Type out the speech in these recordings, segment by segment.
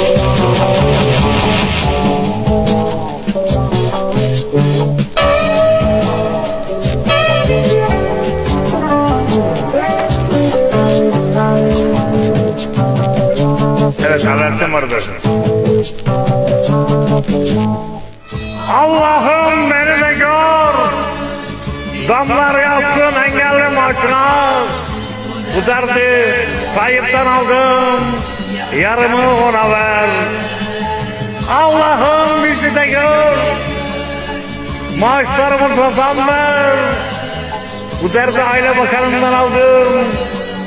Evet alertim vardı. Allah'ım beni de gör. Damlar yatsın engelli maçına. Bu derdi kayıptan aldım. Yarımı ona ver. Allah'ım bizi de gör. Maaşlarımıza zam ver. Bu derdi aile bakanından aldım.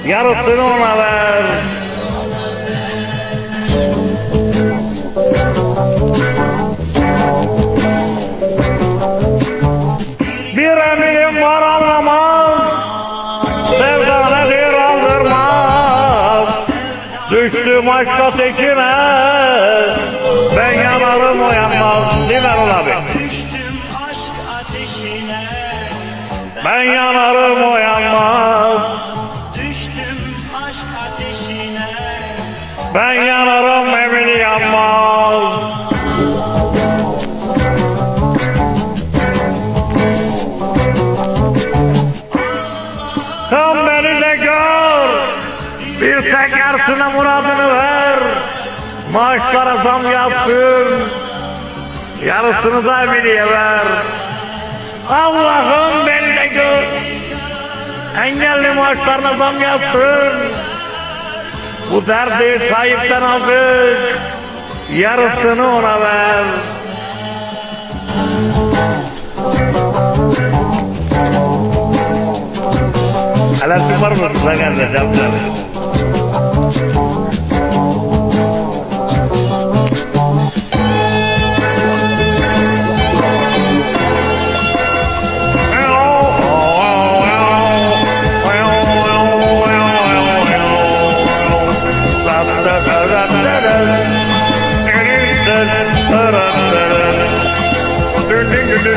Yarısını ona ver. Düştüm aşk ateşine Ben yanarım uyanmaz Değil mi Erol abi? Ben yanarım uyanmaz Ben yanarım emin yanmaz Maaşlara zam yapsın Yarısını da Emini'ye ver Allah'ım beni de gör Engelli maaşlarına zam yapsın bu derdi Tayyip'ten aldık. Yarısını ona ver. Alertin var mı? Size geldi. Yapacağım. Çok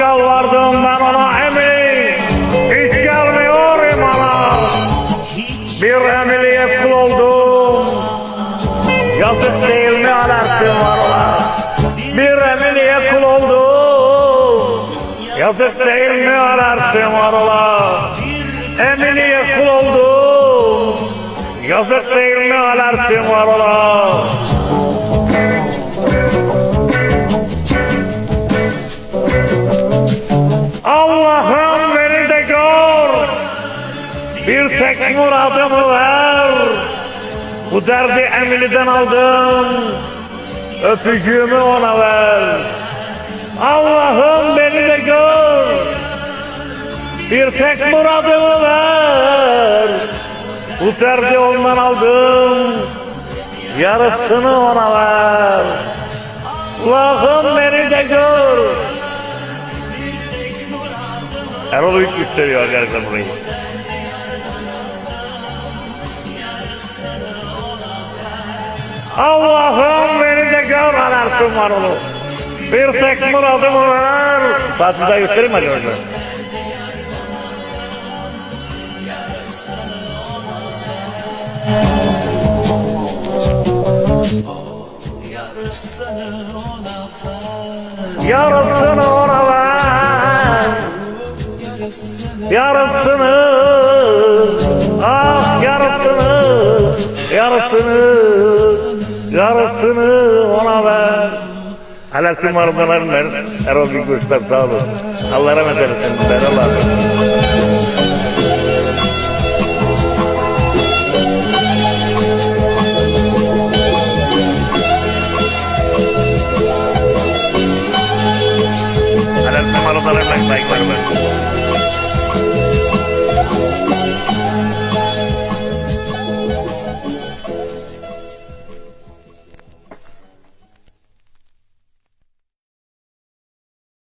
yalvardım ben ona emin Hiç gelmiyor imana. Bir emeliye kul oldum. Yazık değil mi alertim var ola Bir emeliye kul oldum Yazık değil mi alertim var ola Emeliye kul oldum Yazık değil mi var ola Allah'ım beni de gör. Bir tek muradımı ver. Bu derdi Emili'den aldım. Öpücüğümü ona ver. Allah'ım beni de gör. Bir tek muradımı ver. Bu derdi ondan aldım. Yarısını ona ver. Allah'ım beni de gör. Erol hiç üstleniyor arkadaşlar burayı. Allah'ım anartım var onu. Bir tek muradımı ver. Fatih daha göstereyim mi acaba? Yarısını ona ver. Yarısını, ah yarısını, yarısını, yarısını ona ver. Helalsin varmaların ver. Erol göster sağ olun. Allah rahmet eylesin. Ben Allah'ım. Helalsin